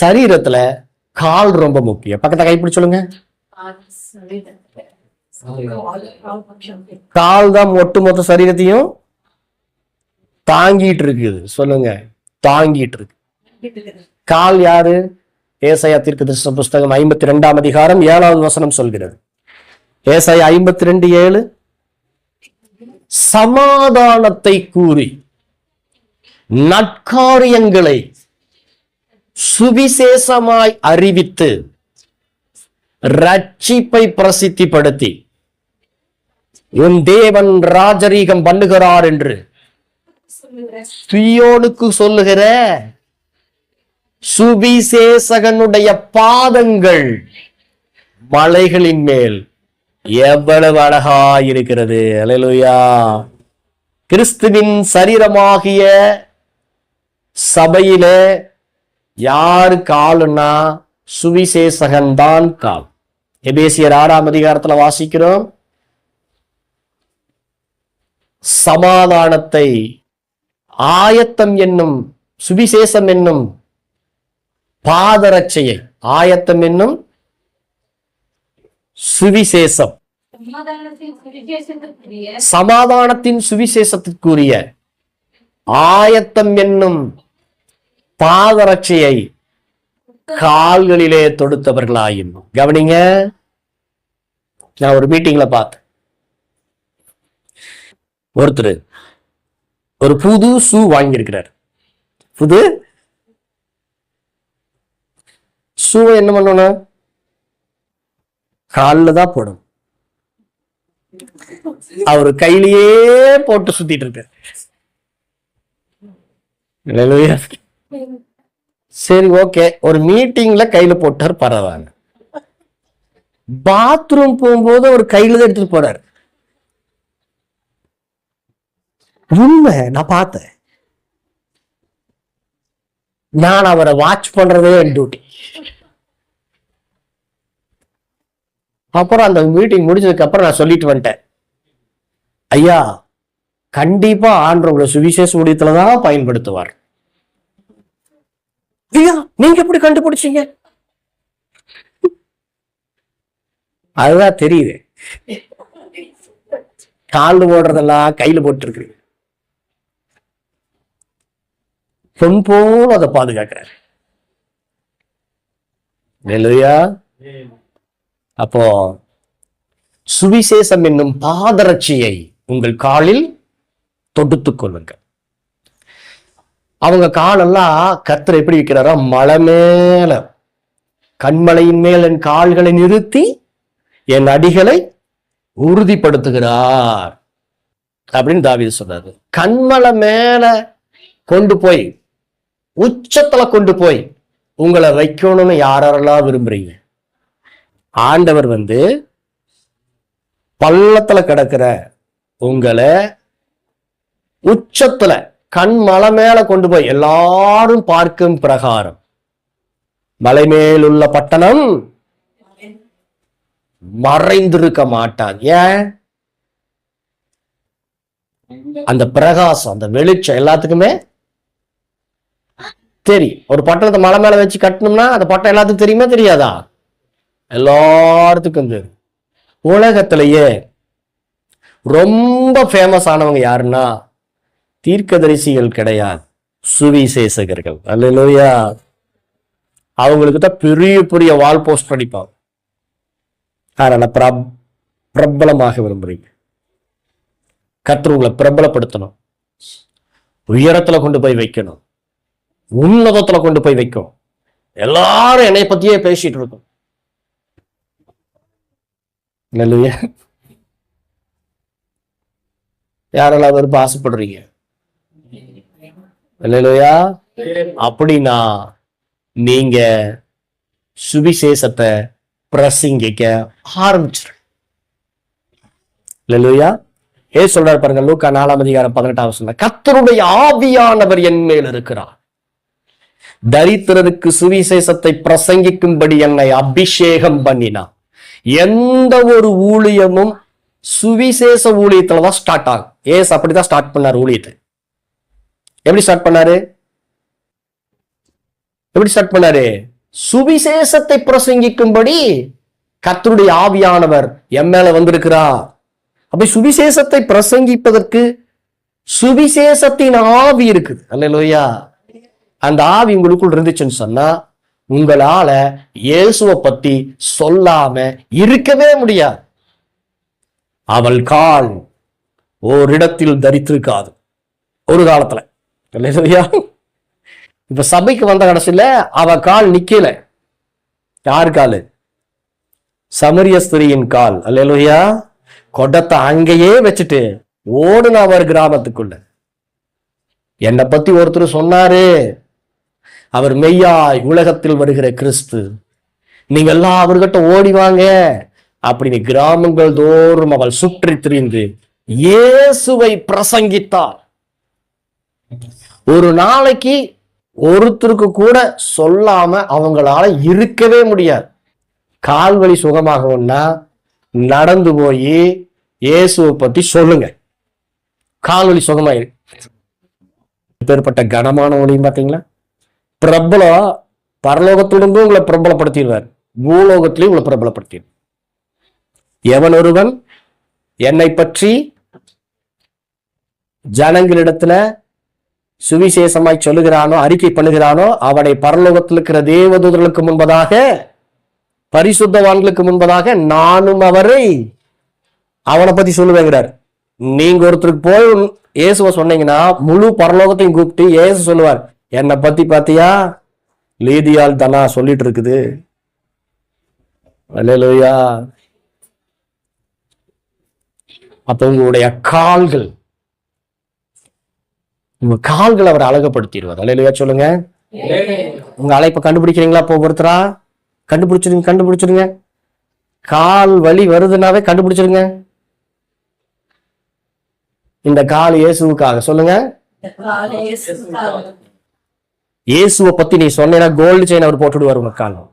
சரீரத்துல கால் ரொம்ப முக்கியம். பக்கத்தை கைப்பிடி சொல்லுங்க. கால் தான் ஒட்டுமொத்த சரீரத்தையும் தாங்கிட்டு இருக்குது. சொல்லுங்க. தாங்கிட்டு இருக்கு. கால் யாரு? ஏசாயா தீர்க்கதரிசன புஸ்தகம் ஐம்பத்தி ரெண்டாம் அதிகாரம் ஏழாவது வசனம் சொல்கிறது. ஏசை ஐம்பத்தி ரெண்டு ஏழு. சமாதானத்தை கூறி நற்காரியங்களை சுவிசேஷமாய் அறிவித்து ரட்சிப்பை பிரசித்திப்படுத்தி உன் தேவன் ராஜரீகம் பண்ணுகிறார் என்று. சியோனுக்கு சொல்லுகிற சுவிசேஷகனுடைய பாதங்கள் மலைகளின் மேல் எவ்வளவு அழகா இருக்கிறது அலையலுயா. கிறிஸ்துவின் சரீரமாகிய சபையிலே யாரு காலுன்னா சுவிசேஷகன் தான் கால். எபேசியர் ஆறாம் அதிகாரத்துல வாசிக்கிறோம். சமாதானத்தை ஆயத்தம் என்னும் சுவிசேஷம் என்னும் பாதரட்சையை ஆயத்தம் என்னும் சுவிசேஷம். சமாதானத்தின் சுவிசேஷத்திற்குரிய ஆயத்தம் என்னும் பாதரட்சையை கால்களிலே தொடுத்தவர்களாயும் கவனிங்க. நான் ஒரு மீட்டிங்ல பார்த்தேன். ஒருத்தர் ஒரு புது ஷூ வாங்கியிருக்கிறார். புது? ஷூ என்ன பண்ணணும்? காலில் தான் போடும் அவர் கையிலேயே போட்டு சுத்திட்டு இருக்காரு. சரி ஓகே. ஒரு மீட்டிங்ல கையில போட்டார் பரவாயில்ல. பாத்ரூம் போகும்போது ஒரு கையில தான் எடுத்துட்டு போறாரு. உண்மை நான் பார்த்தேன். நான் அவரை வாட்ச் பண்றதே என் டியூட்டி அப்புறம் அந்த மீட்டிங் முடிஞ்சதுக்கு அப்புறம் நான் சொல்லிட்டு வந்துட்டேன். ஐயா கண்டிப்பா ஆண்டு உங்களை சுவிசேஷ ஊழியத்துல தான் பயன்படுத்துவார். ஐயா நீங்க எப்படி கண்டுபிடிச்சீங்க? அதுதான் தெரியுது. கால் போடுறதெல்லாம் கையில போட்டுருக்கு பொன் போல அதை பாதுகாக்கிறார். இல்லையா அப்போ சுவிசேஷம் என்னும் பாதரட்சியை உங்கள் காலில் தொடுத்துக் கொள்ளுங்கள். அவங்க காலெல்லாம் கர்த்தர் எப்படி வைக்கிறாரா? மலை மேல. கண்மலையின் மேல் என் கால்களை நிறுத்தி என் அடிகளை உறுதிப்படுத்துகிறார். அப்படின்னு தாவீது சொல்றாரு. கண்மலை மேல கொண்டு போய் உச்சத்துல கொண்டு போய் உங்களை வைக்கணும்னு யாரெல்லாம் விரும்புறீங்க? ஆண்டவர் வந்து பள்ளத்துல கிடக்கிற உங்களை உச்சத்துல கண் மலை மேல கொண்டு போய் எல்லாரும் பார்க்கும் பிரகாரம். மலை மேலுள்ள பட்டணம் மறைந்திருக்க மாட்டான். ஏன்? அந்த பிரகாசம் அந்த வெளிச்சம் எல்லாத்துக்குமே தெரியும். ஒரு பட்டணத்தை மலை மேல வச்சு கட்டணும்னா அந்த பட்டம் எல்லாத்துக்கும் தெரியுமா தெரியாதா? எல்லாத்துக்கும் தெரியும். உலகத்திலேயே ரொம்ப ஃபேமஸ் ஆனவங்க யாருன்னா தீர்க்கதரிசிகள் கிடையாது. சுவிசேஷகர்கள். அல்லையா அவங்களுக்கு தான் பெரிய பெரிய வால் போஸ்ட் அடிப்பாங்க. அதனால பிரப் பிரபலமாக விரும்புறீங்க. கர்த்தர் உங்களை பிரபலப்படுத்தணும். உயரத்துல கொண்டு போய் வைக்கணும். உன்னதத்துல கொண்டு போய் வைக்கும் எல்லாரும் என்னை பத்தியே பேசிட்டு இருக்கும். யாரெல்லாம் விரும்ப ஆசைப்படுறீங்க இல்லையா அப்படின்னா நீங்க சுவிசேஷத்தை பிரசங்கிக்க ஆரம்பிச்சிரு இல்லையா ஏ சொல்றாரு பாருங்க லூக்கா நாலாம் அதிகாரம் பதினெட்டாம் சொல்ல கத்தருடைய ஆவியானவர் என் மேல் இருக்கிறார். தரித்திரருக்கு சுவிசேஷத்தை பிரசங்கிக்கும்படி என்னை அபிஷேகம் பண்ணினார். எந்த ஒரு ஊழியமும் சுவிசேஷ ஊழியத்துல தான் ஸ்டார்ட் ஆகும். ஏஸ் அப்படிதான் ஸ்டார்ட் பண்ணார் ஊழியத்தை. எப்படி ஸ்டார்ட் பண்ணாரு? எப்படி ஸ்டார்ட் பண்ணாரு? சுவிசேஷத்தை பிரசங்கிக்கும்படி கத்தருடைய ஆவியானவர் என் மேல வந்திருக்கிறார். அப்படி சுவிசேஷத்தை பிரசங்கிப்பதற்கு சுவிசேஷத்தின் ஆவி இருக்குது. அல்லையா அந்த ஆவி உங்களுக்குள் இருந்துச்சுன்னு சொன்னா உங்களால இயேசுவை பத்தி சொல்லாம இருக்கவே முடியாது. அவள் கால் ஓரிடத்தில் தரித்திருக்காது. ஒரு காலத்துல. இல்லையா இப்ப சபைக்கு வந்த கடைசியில அவ கால் நிக்கல. யார் காலு? சமரிய ஸ்திரியின் கால். அல்லையா கொடத்தை அங்கேயே வச்சுட்டு ஓடுன அவர் கிராமத்துக்குள்ள. என்னை பத்தி ஒருத்தர் சொன்னாரு. அவர் மெய்யாய் உலகத்தில் வருகிற கிறிஸ்து. நீங்க எல்லாம் அவர்கிட்ட ஓடி வாங்க. அப்படின்னு கிராமங்கள் தோறும் அவள் சுற்றி திரிந்து இயேசுவை பிரசங்கித்தார் ஒரு நாளைக்கு ஒருத்தருக்கு கூட சொல்லாம அவங்களால இருக்கவே முடியாது. கால் வலி சுகமாகவும்னா நடந்து போய் இயேசுவை பத்தி சொல்லுங்க. கால்வழி சுகமாயிரு. பேர்பட்ட கனமான ஒளியும் பார்த்தீங்களா பிரபலம் பரலோகத்திலிருந்தும் உங்களை பிரபலப்படுத்திடுவார். பூலோகத்திலையும் உங்களை பிரபலப்படுத்திடுவார். எவன் ஒருவன்? என்னை பற்றி ஜனங்களிடத்துல சுவிசேஷமாய் சொல்லுகிறானோ அறிக்கை பண்ணுகிறானோ அவனை பரலோகத்தில் இருக்கிற தேவதூதர்களுக்கு முன்பதாக பரிசுத்தவான்களுக்கு முன்பதாக நானும் அவரை அவனை பத்தி சொல்லுவேங்கிறார். நீங்க ஒருத்தருக்கு போய் இயேசுவை சொன்னீங்கன்னா முழு பரலோகத்தையும் கூப்பிட்டு இயேசு சொல்லுவார் என்னை பத்தி பாத்தியா? லீதியால் தானா சொல்லிட்டு இருக்குது அல்லேலூயா. அப்ப உங்களுடைய கால்கள் உங்க கால்களை அவர் அழகப்படுத்திடுவார் அல்லையா சொல்லுங்க. உங்க அழைப்பை கண்டுபிடிக்கிறீங்களா இப்போ ஒருத்தரா கண்டுபிடிச்சிருங்க கண்டுபிடிச்சிருங்க. கால் வலி வருதுன்னாவே கண்டுபிடிச்சிருங்க. இந்த கால் இயேசுவுக்காக சொல்லுங்க. இயேசுவை பத்தி நீ சொன்னா கோல்டு செயின் அவர் போட்டுடுவார் உங்க காலம்